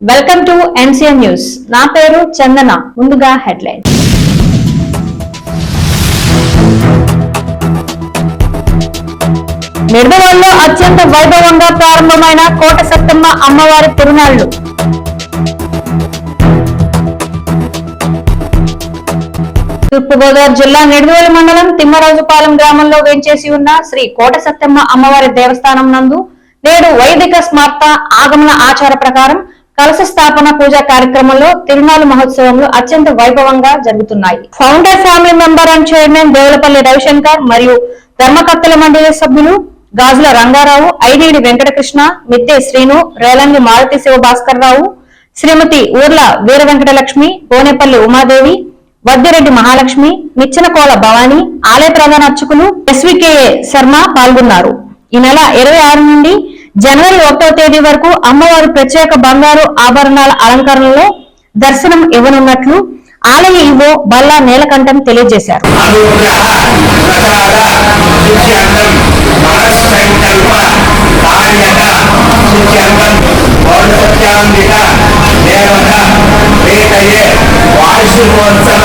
Welcome to NCN news. నా పేరు చందన. ముందుగా హెడ్లైన్. నిర్మలంలో అత్యంత వైభవంగా ప్రారంభమైన కోట సత్తమ్మ అమ్మవారి తిరునాళ్ళు తూర్పుగోదావరి జిల్లా నిడదవోలు మండలం తిమ్మరాజుపాలెం గ్రామంలో వేంచేసి ఉన్న శ్రీ కోట సత్తమ్మ అమ్మవారి దేవస్థానం నందు నేడు వైదిక స్మార్త ఆగమన ఆచార ప్రకారం కలశ స్థాపన పూజా కార్యక్రమంలో తిరునాలు మహోత్సవంలో అత్యంత వైభవంగా జరుగుతున్నాయి. Founder family member and chairman Devulapalli Ravishankar మరియు ధర్మకర్తల మండలి సభ్యులు గాజుల రంగారావు ఐడీడి వెంకటకృష్ణ మిద్దె శ్రీను రేలంగి మారుతి శివభాస్కర్ రావు శ్రీమతి ఊర్ల వీర వెంకటలక్ష్మి బోనేపల్లి ఉమాదేవి వద్దిరెడ్డి మహాలక్ష్మి మిచ్చనకోల భవాని ఆలయ ప్రధాన అర్చకులు ఎస్వికేఏ శర్మ పాల్గొన్నారు. ఈ నెల ఇరవై ఆరు నుండి జనవరి ఒకటో తేదీ వరకు అమ్మవారి ప్రత్యేక బంగారు ఆభరణాల అలంకరణలో దర్శనం ఇవ్వనున్నట్లు ఆలయ ఈవో బల్లా నీలకంఠం తెలియజేశారు. అనుగ్రహ